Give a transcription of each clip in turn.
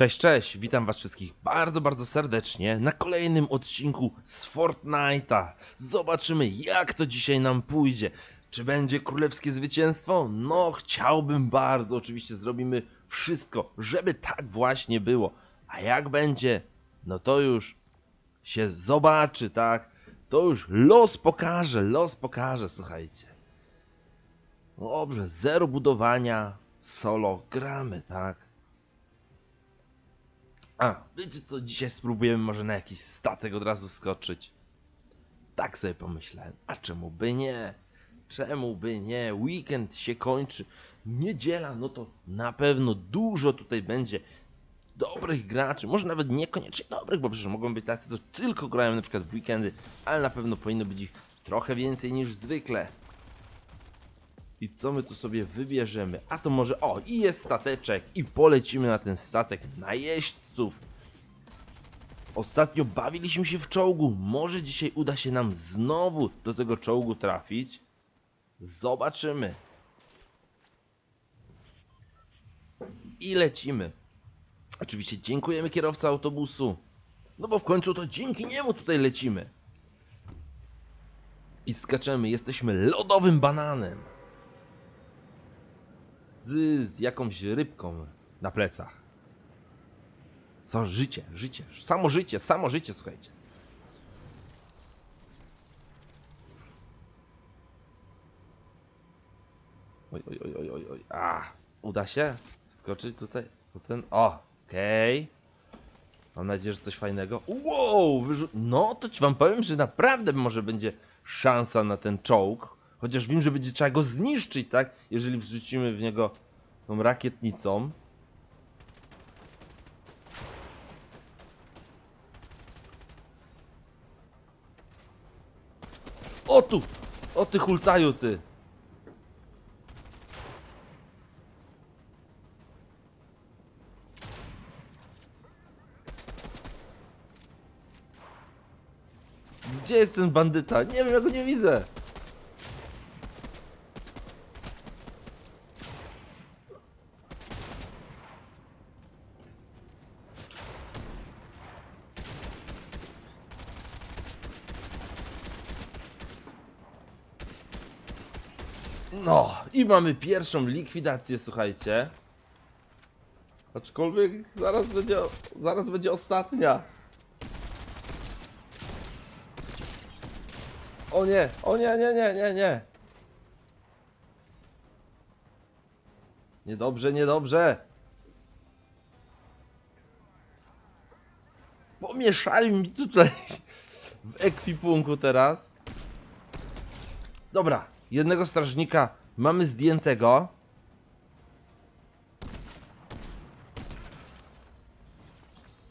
Cześć, cześć, witam was wszystkich bardzo, bardzo serdecznie na kolejnym odcinku z Fortnite'a. Zobaczymy jak to dzisiaj nam pójdzie. Czy będzie królewskie zwycięstwo? No, chciałbym bardzo. Oczywiście zrobimy wszystko, żeby tak właśnie było. A jak będzie? No to już się zobaczy, tak? To już los pokaże, los pokaże, słuchajcie. Dobrze, zero budowania, solo, gramy, tak? A, wiecie co, dzisiaj spróbujemy może na jakiś statek od razu skoczyć. Tak sobie pomyślałem, a czemu by nie? Czemu by nie? Weekend się kończy, niedziela, no to na pewno dużo tutaj będzie dobrych graczy, może nawet niekoniecznie dobrych, bo przecież mogą być tacy, co tylko grają na przykład w weekendy, ale na pewno powinno być ich trochę więcej niż zwykle. I co my tu sobie wybierzemy? A to może, o, i jest stateczek, i polecimy na ten statek na jeźdźców. Ostatnio bawiliśmy się w czołgu, może dzisiaj uda się nam znowu do tego czołgu trafić. Zobaczymy. I lecimy. Oczywiście dziękujemy kierowcy autobusu. No bo w końcu to dzięki niemu tutaj lecimy. I skaczemy, jesteśmy lodowym bananem z, z jakąś rybką na plecach. Co życie, życie, samo życie, samo życie, słuchajcie. Oj, oj, oj, oj, oj, oj. A, uda się skoczyć tutaj? Ten, o, okej. Mam nadzieję, że coś fajnego. Wow, wyrzu... no to ci wam powiem, że naprawdę może będzie szansa na ten czołg. Chociaż wiem, że będzie trzeba go zniszczyć, tak? Jeżeli wrzucimy w niego tą rakietnicą. O tu! O ty hultaju ty! Gdzie jest ten bandyta? Nie wiem, ja go nie widzę. No, i mamy pierwszą likwidację, słuchajcie. Aczkolwiek zaraz będzie, zaraz będzie ostatnia. O nie, o nie, nie, nie, nie, nie. Niedobrze, niedobrze. Pomieszali mi tutaj w ekwipunku teraz. Dobra, jednego strażnika mamy zdjętego.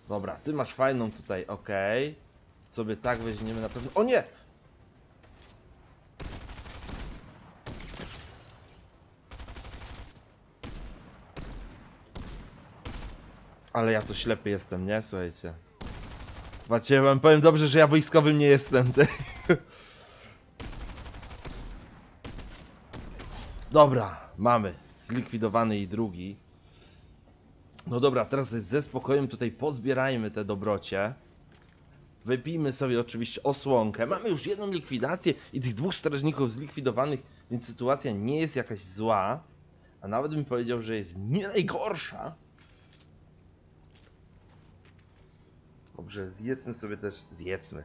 Dobra, ty masz fajną tutaj, okej. Sobie tak weźmiemy na pewno. O nie! Ale ja to ślepy jestem, nie? Słuchajcie. Ja wam powiem dobrze, że ja wojskowym nie jestem. Ty. Dobra, mamy. Zlikwidowany i drugi. No dobra, teraz ze spokojem tutaj pozbierajmy te dobrocie. Wypijmy sobie oczywiście osłonkę. Mamy już jedną likwidację i tych dwóch strażników zlikwidowanych, więc sytuacja nie jest jakaś zła. A nawet bym powiedział, że jest nie najgorsza. Dobrze, zjedzmy sobie też. Zjedzmy.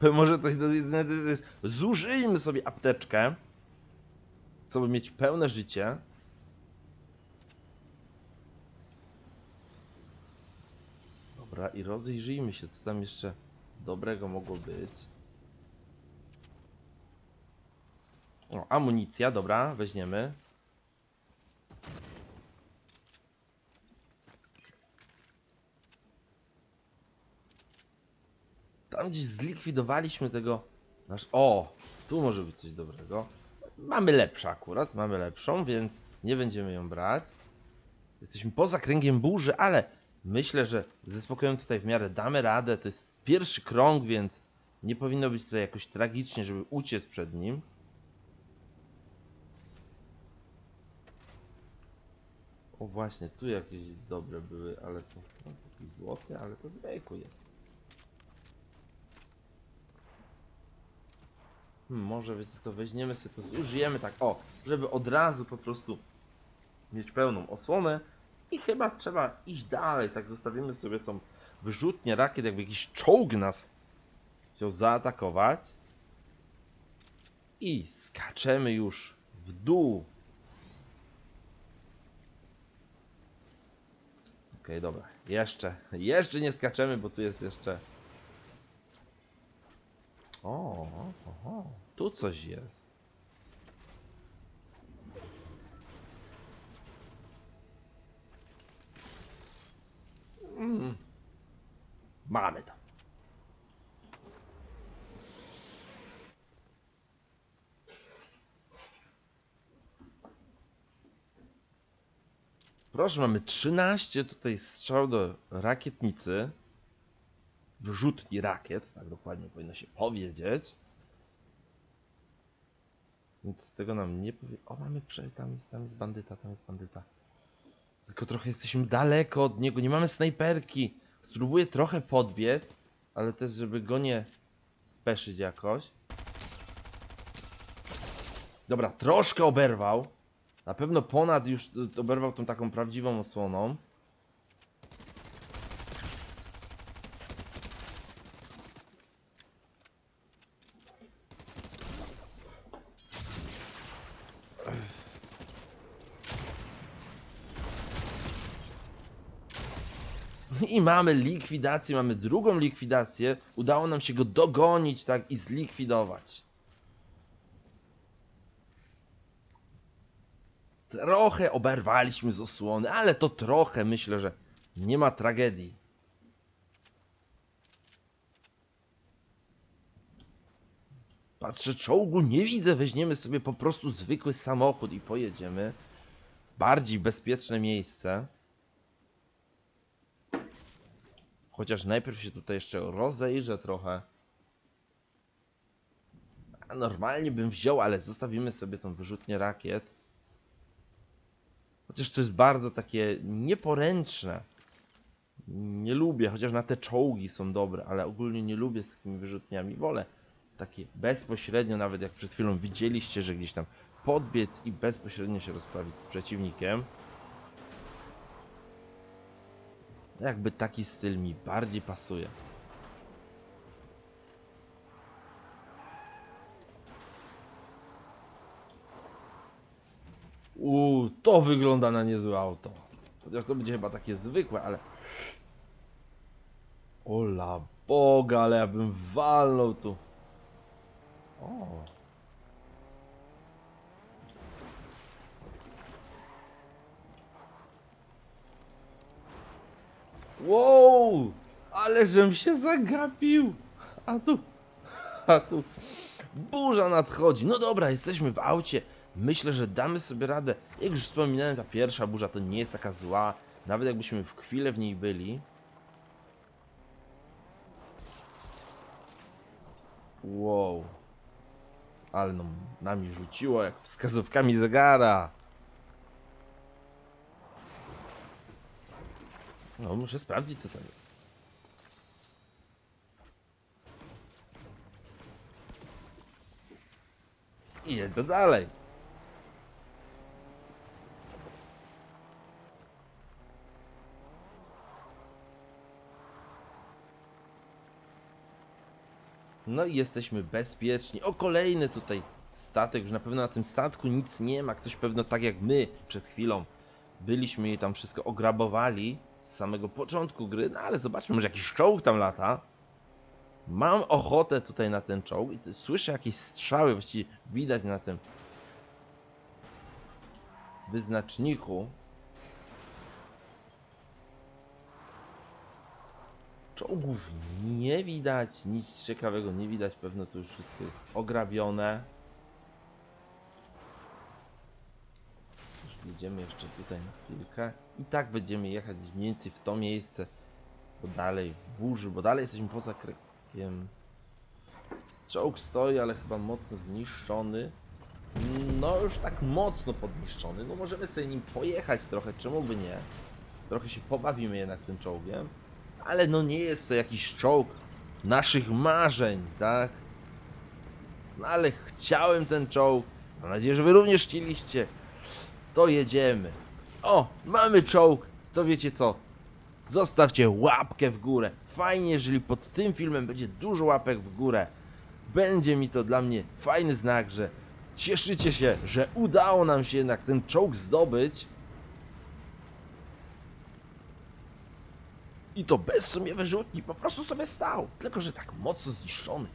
Może coś do jedzenia też jest. Zużyjmy sobie apteczkę. By mieć pełne życie. Dobra, i rozejrzyjmy się, co tam jeszcze dobrego mogło być. O, amunicja, dobra, weźmiemy. Tam gdzieś zlikwidowaliśmy tego nasz... O! Tu może być coś dobrego. Mamy lepsze akurat, mamy lepszą, więc nie będziemy ją brać. Jesteśmy poza kręgiem burzy, ale myślę, że ze spokojem tutaj w miarę damy radę. To jest pierwszy krąg, więc nie powinno być tutaj jakoś tragicznie, żeby uciec przed nim. O właśnie, tu jakieś dobre były, ale to no, złoty, ale to zwykły jest. Hmm, może wiecie co, weźmiemy sobie to, zużyjemy tak, o, żeby od razu po prostu mieć pełną osłonę i chyba trzeba iść dalej, tak zostawimy sobie tą wyrzutnię rakiet, jakby jakiś czołg nas chciał zaatakować i skaczemy już w dół. Okej, dobra. Jeszcze, jeszcze nie skaczemy, bo tu jest jeszcze... O, oho, tu coś jest. Mm. Mamy to. Proszę, mamy 13 tutaj strzał do rakietnicy. Wyrzutni rakiet, tak dokładnie powinno się powiedzieć. Nic z tego nam nie powie. O, mamy prze... tam jest, tam jest bandyta, tam jest bandyta. Tylko trochę jesteśmy daleko od niego, nie mamy snajperki. Spróbuję trochę podbiec, ale też żeby go nie speszyć jakoś. Dobra, troszkę oberwał. Na pewno ponad już oberwał tą taką prawdziwą osłoną. I mamy likwidację, mamy drugą likwidację. Udało nam się go dogonić, tak, i zlikwidować. Trochę oberwaliśmy z osłony, ale to trochę myślę, że nie ma tragedii. Patrzę, czołgu nie widzę, weźmiemy sobie po prostu zwykły samochód i pojedziemy. Bardziej bezpieczne miejsce. Chociaż najpierw się tutaj jeszcze rozejrzę trochę. Normalnie bym wziął, ale zostawimy sobie tą wyrzutnię rakiet. Chociaż to jest bardzo takie nieporęczne. Nie lubię, chociaż na te czołgi są dobre, ale ogólnie nie lubię z takimi wyrzutniami. Wolę takie bezpośrednio, nawet jak przed chwilą widzieliście, że gdzieś tam podbiec i bezpośrednio się rozprawić z przeciwnikiem. Jakby taki styl mi bardziej pasuje. Uuu, to wygląda na niezłe auto. Chociaż to będzie chyba takie zwykłe, ale... Ola Boga, ale ja bym walnął tu. O. Wow! Ale żem się zagapił! A tu... A tu... Burza nadchodzi. No dobra, jesteśmy w aucie. Myślę, że damy sobie radę. Jak już wspominałem, ta pierwsza burza to nie jest taka zła. Nawet jakbyśmy w chwilę w niej byli. Wow. Ale no, nami rzuciło jak wskazówkami zegara. No, muszę sprawdzić co tam jest. I jedę dalej. No i jesteśmy bezpieczni. O, kolejny tutaj statek. Już na pewno na tym statku nic nie ma. Ktoś pewno tak jak my przed chwilą byliśmy i tam wszystko ograbowali z samego początku gry. No ale zobaczmy, może jakiś czołg tam lata. Mam ochotę tutaj na ten czołg i słyszę jakieś strzały, właściwie widać na tym wyznaczniku. Czołgów nie widać, nic ciekawego nie widać, pewno to już wszystko jest ograbione. Już Jedziemy jeszcze tutaj na chwilkę i tak będziemy jechać mniej więcej w to miejsce, bo dalej burzy, bo dalej jesteśmy poza krekiem. Czołg stoi, ale chyba mocno zniszczony. no już tak mocno podniszczony. No możemy sobie nim pojechać trochę, czemu by nie? Trochę się pobawimy jednak tym czołgiem. Ale no nie jest to jakiś czołg naszych marzeń, tak? No ale chciałem ten czołg. Mam nadzieję, że wy również chcieliście. To jedziemy. O, mamy czołg. To wiecie co? Zostawcie łapkę w górę. Fajnie, jeżeli pod tym filmem będzie dużo łapek w górę. Będzie mi to dla mnie fajny znak, że cieszycie się, że udało nam się jednak ten czołg zdobyć. I to bez sumie wyrzutni, po prostu sobie stał. Tylko, że tak mocno zniszczony.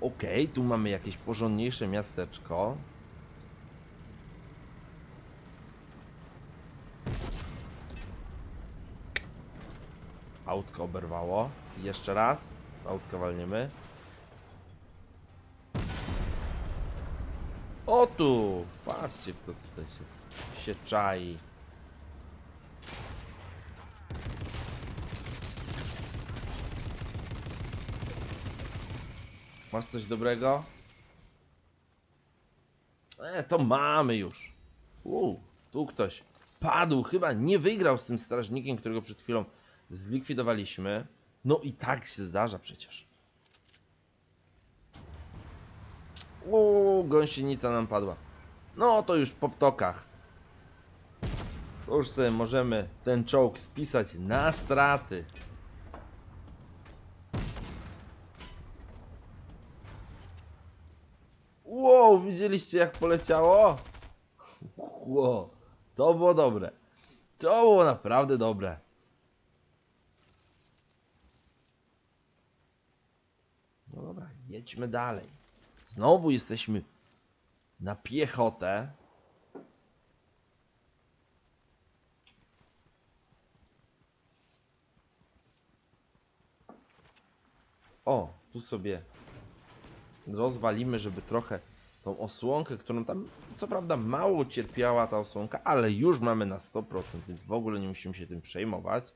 Okej, tu mamy jakieś porządniejsze miasteczko. Autko oberwało. Jeszcze raz. Autko walniemy. O tu! Patrzcie kto tutaj się, się czai. Masz coś dobrego? E, to mamy już. U, tu ktoś padł, chyba nie wygrał z tym strażnikiem, którego przed chwilą zlikwidowaliśmy. No i tak się zdarza przecież. Uuu, gąsienica nam padła. No to już po ptokach. To już sobie możemy ten czołg spisać na straty. Wow, widzieliście jak poleciało? Wow, to było dobre. To było naprawdę dobre. No dobra, jedźmy dalej. Znowu jesteśmy na piechotę. O, tu sobie rozwalimy, żeby trochę tą osłonkę, którą tam co prawda mało cierpiała ta osłonka, ale już mamy na 100%, więc w ogóle nie musimy się tym przejmować.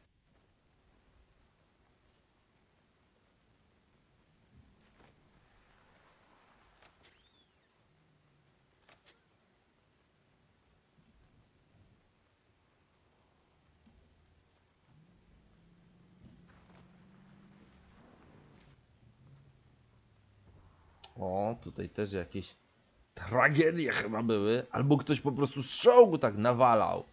O, tutaj też jakieś tragedie chyba były. Albo ktoś po prostu z czołgu tak nawalał.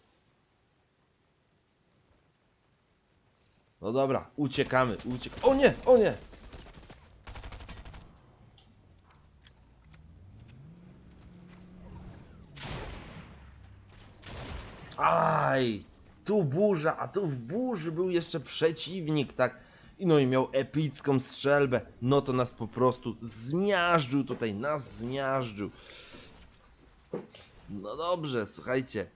No dobra, uciekamy, uciek... O nie, o nie! Aj! Tu burza, a tu w burzy był jeszcze przeciwnik, tak? I no i miał epicką strzelbę. No to nas po prostu zmiażdżył tutaj, nas zmiażdżył. No dobrze, słuchajcie.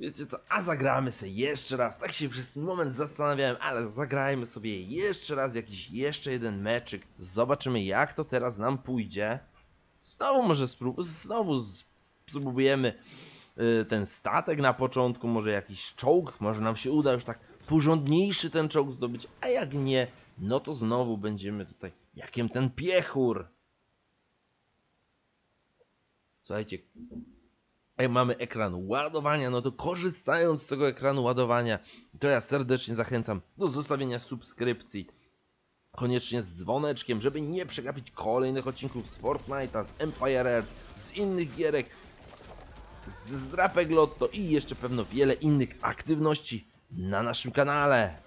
Wiecie co, a zagramy sobie jeszcze raz. Tak się przez moment zastanawiałem, ale zagrajmy sobie jeszcze raz jakiś jeszcze jeden meczyk. Zobaczymy jak to teraz nam pójdzie. Znowu może sprób znowu spróbujemy y, ten statek na początku, może jakiś czołg, może nam się uda już tak porządniejszy ten czołg zdobyć, a jak nie, no to znowu będziemy tutaj jakiem ten piechur. Słuchajcie, mamy ekran ładowania, no to korzystając z tego ekranu ładowania, to ja serdecznie zachęcam do zostawienia subskrypcji. Koniecznie z dzwoneczkiem, żeby nie przegapić kolejnych odcinków z Fortnite'a, z Empire Earth, z innych gierek, z Zdrapek Lotto i jeszcze pewno wiele innych aktywności na naszym kanale.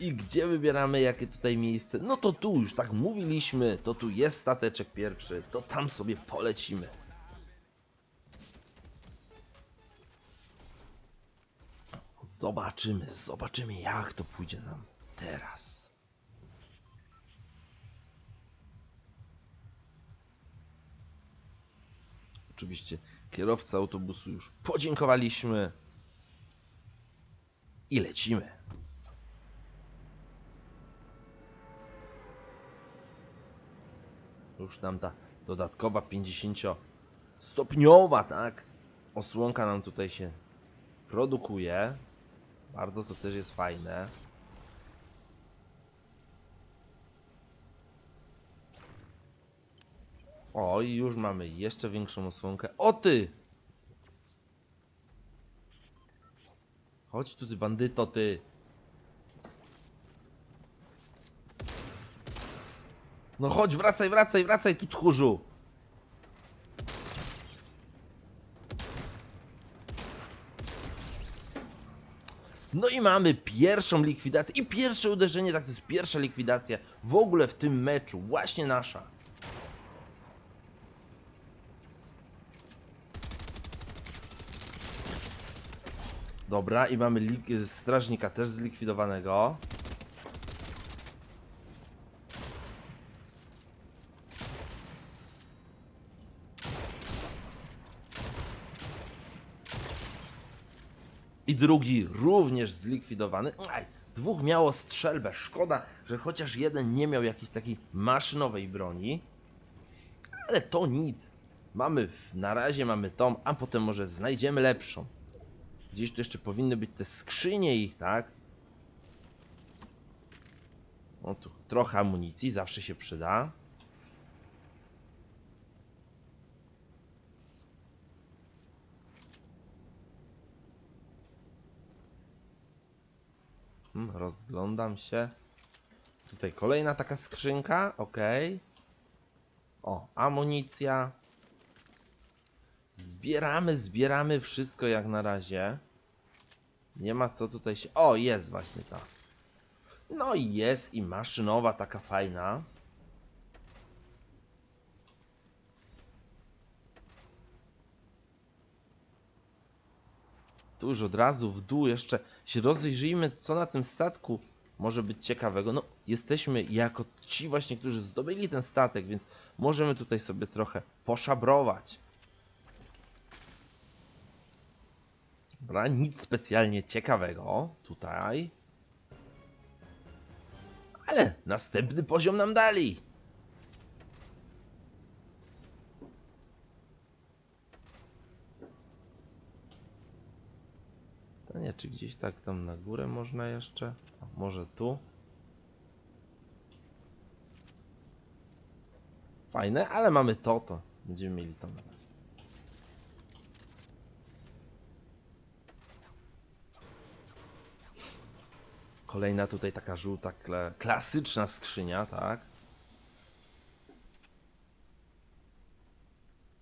I gdzie wybieramy jakie tutaj miejsce? No to tu już tak mówiliśmy, to tu jest stateczek pierwszy, to tam sobie polecimy. Zobaczymy, zobaczymy jak to pójdzie nam teraz. Oczywiście kierowca autobusu już podziękowaliśmy i lecimy. Już nam ta dodatkowa 50-stopniowa, tak? Osłonka nam tutaj się produkuje. Bardzo to też jest fajne. O, i już mamy jeszcze większą osłonkę. O ty! Chodź tu, ty bandyto, ty! No chodź, wracaj, wracaj, wracaj tu, tchórzu! No i mamy pierwszą likwidację i pierwsze uderzenie, tak to jest pierwsza likwidacja w ogóle w tym meczu, właśnie nasza. Dobra, i mamy lik- strażnika też zlikwidowanego. I drugi również zlikwidowany. Aj, dwóch miało strzelbę. Szkoda, że chociaż jeden nie miał jakiejś takiej maszynowej broni. Ale to nic. Mamy, na razie mamy tą, a potem może znajdziemy lepszą. Gdzieś tu jeszcze powinny być te skrzynie ich, tak? O tu trochę amunicji, zawsze się przyda. Hmm, rozglądam się. Tutaj kolejna taka skrzynka, ok. O, amunicja. Zbieramy, zbieramy wszystko jak na razie. Nie ma co tutaj się... O, jest właśnie ta. No i jest i maszynowa taka fajna. Tu już od razu w dół jeszcze się rozejrzyjmy, co na tym statku może być ciekawego. No, jesteśmy jako ci właśnie, którzy zdobyli ten statek, więc możemy tutaj sobie trochę poszabrować. Dobra, nic specjalnie ciekawego tutaj. Ale następny poziom nam dali. Nie, czy gdzieś tak tam na górę można jeszcze? A może tu? Fajne, ale mamy to, to. Będziemy mieli to na razie. Kolejna tutaj taka żółta, kla klasyczna skrzynia, tak?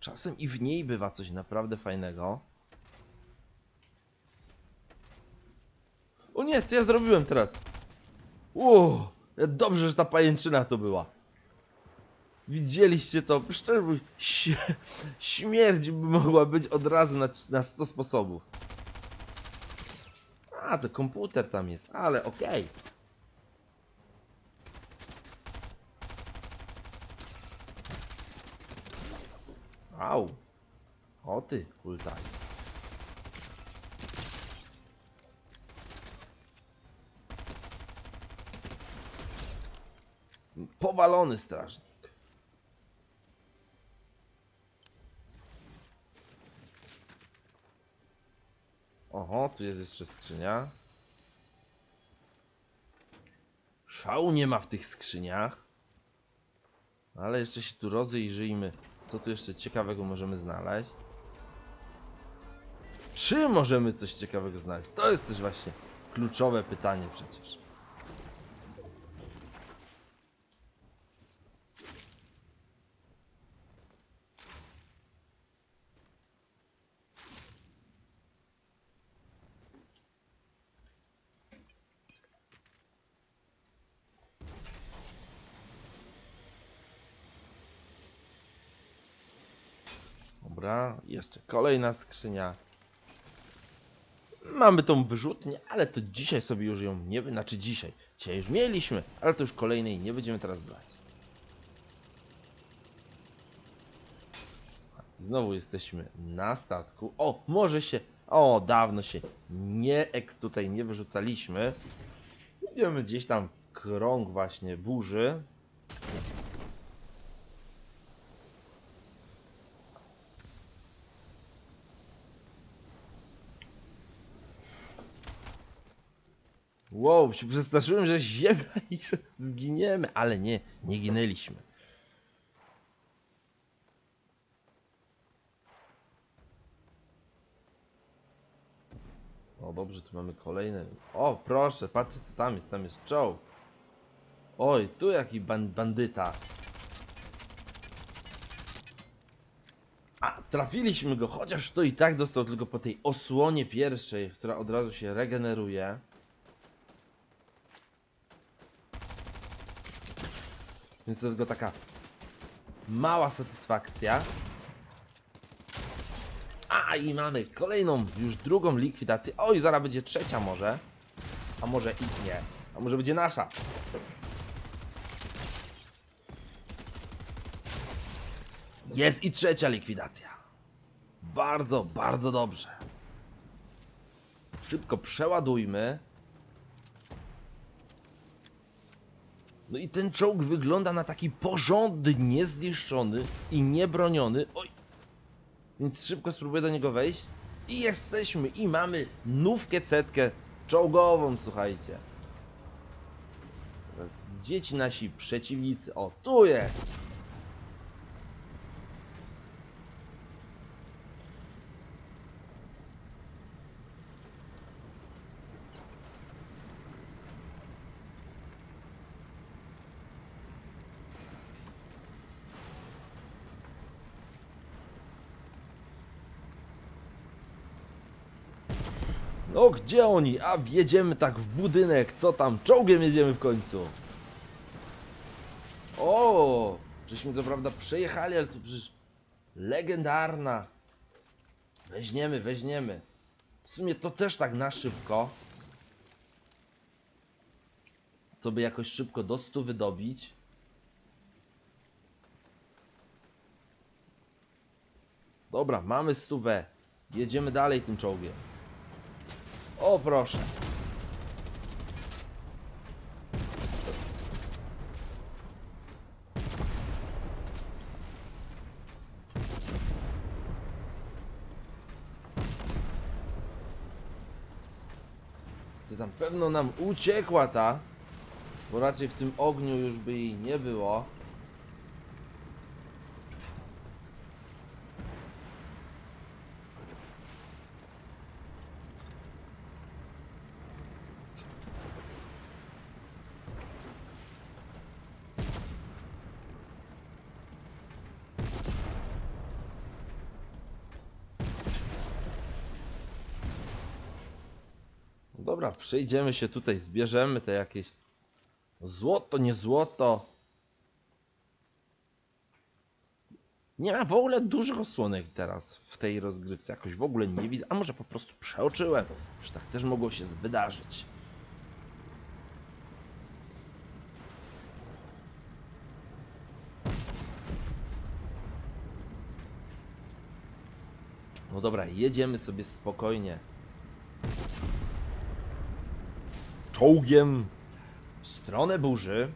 Czasem i w niej bywa coś naprawdę fajnego. O nie, co ja zrobiłem teraz? Uuu, dobrze, że ta pajęczyna to była. Widzieliście to? Szczerze śmierć by mogła być od razu na, na 100 sposobów. A, to komputer tam jest, ale okej. Au. O ty, kultaj. Powalony strażnik. Oho, tu jest jeszcze skrzynia. Szału nie ma w tych skrzyniach. Ale jeszcze się tu rozejrzyjmy, co tu jeszcze ciekawego możemy znaleźć. Czy możemy coś ciekawego znaleźć? To jest też właśnie kluczowe pytanie przecież. Dobra, jeszcze kolejna skrzynia. Mamy tą wyrzutnię, ale to dzisiaj sobie już ją nie... Znaczy dzisiaj. Dzisiaj już mieliśmy, ale to już kolejnej nie będziemy teraz brać. Znowu jesteśmy na statku. O, może się... O, dawno się nie tutaj nie wyrzucaliśmy. Idziemy gdzieś tam krąg właśnie burzy. Wow, się przestraszyłem, że ziemia i że zginiemy, ale nie, nie ginęliśmy. O, dobrze, tu mamy kolejne. O, proszę, patrzcie, co tam jest, tam jest czołg. Oj, tu jaki ban bandyta. A, trafiliśmy go, chociaż to i tak dostał tylko po tej osłonie pierwszej, która od razu się regeneruje. Więc to tylko taka mała satysfakcja. A i mamy kolejną, już drugą likwidację. Oj, zaraz będzie trzecia może. A może i nie. A może będzie nasza. Jest i trzecia likwidacja. Bardzo, bardzo dobrze. Szybko przeładujmy. No i ten czołg wygląda na taki porządny, niezniszczony i niebroniony. Oj! Więc szybko spróbuję do niego wejść. I jesteśmy, i mamy nówkę cetkę czołgową, słuchajcie. Teraz Gdzie ci nasi przeciwnicy? O, tu jest! No gdzie oni? A wjedziemy tak w budynek, co tam? Czołgiem jedziemy w końcu. O, żeśmy co prawda przejechali, ale to przecież legendarna. Weźmiemy, weźmiemy. W sumie to też tak na szybko. Co by jakoś szybko do stu wydobić. Dobra, mamy stówę. Jedziemy dalej tym czołgiem. O proszę. Ty tam pewno nam uciekła ta, bo raczej w tym ogniu już by jej nie było. Dobra, przejdziemy się tutaj, zbierzemy te jakieś złoto, nie złoto. Nie ma w ogóle dużych osłonek teraz w tej rozgrywce. Jakoś w ogóle nie widzę. A może po prostu przeoczyłem. Że tak też mogło się wydarzyć. No dobra, jedziemy sobie spokojnie. Czołgiem w stronę burzy.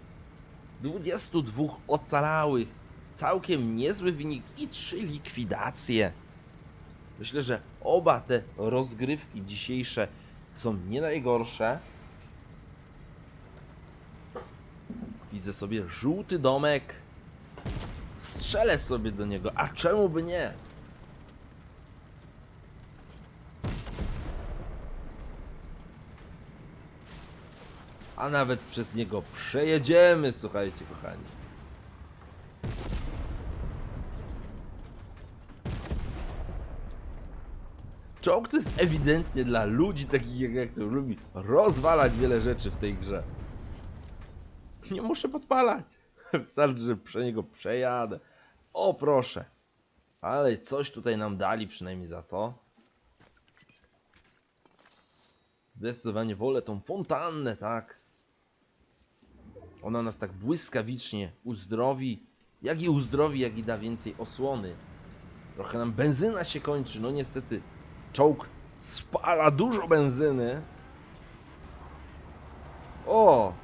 22 ocalałych. Całkiem niezły wynik i 3 likwidacje. Myślę, że oba te rozgrywki dzisiejsze są nie najgorsze. Widzę sobie żółty domek. Strzelę sobie do niego, a czemu by nie? A nawet przez niego przejedziemy, słuchajcie, kochani. Czołg to jest ewidentnie dla ludzi takich jak ja, którzy lubi rozwalać wiele rzeczy w tej grze. Nie muszę podpalać. Wystarczy, że prze niego przejadę. O proszę. Ale coś tutaj nam dali przynajmniej za to. Zdecydowanie wolę tą fontannę, tak. Ona nas tak błyskawicznie uzdrowi. Jak i uzdrowi, jak i da więcej osłony. Trochę nam benzyna się kończy, no niestety. Czołg spala dużo benzyny. O!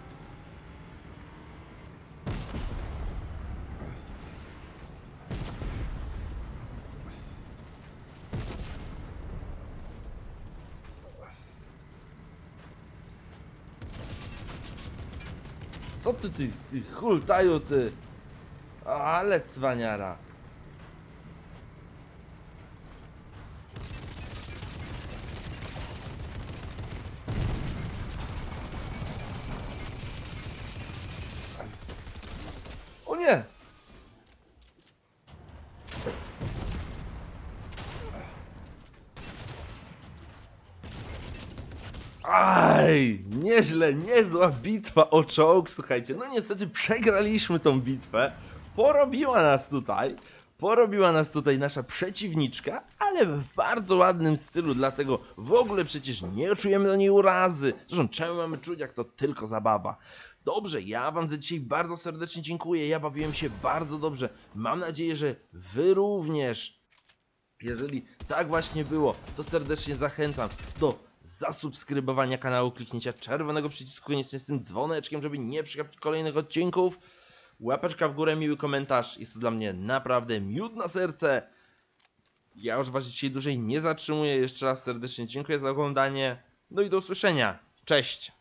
Ty, ty, hultaju, ty? Ale cwaniara. nie! Aj, nieźle, niezła bitwa o czołg, słuchajcie. No niestety przegraliśmy tą bitwę. Porobiła nas tutaj. Porobiła nas tutaj nasza przeciwniczka, ale w bardzo ładnym stylu, dlatego w ogóle przecież nie czujemy do niej urazy. Zresztą czemu mamy czuć, jak to tylko zabawa. Dobrze, ja wam za dzisiaj bardzo serdecznie dziękuję. Ja bawiłem się bardzo dobrze. Mam nadzieję, że wy również. Jeżeli tak właśnie było, to serdecznie zachęcam do zasubskrybowania kanału, kliknięcia czerwonego przycisku koniecznie z tym dzwoneczkiem, żeby nie przegapić kolejnych odcinków. Łapeczka w górę, miły komentarz. Jest to dla mnie naprawdę miód na serce. Ja już was dzisiaj dłużej nie zatrzymuję. Jeszcze raz serdecznie dziękuję za oglądanie. No i do usłyszenia. Cześć!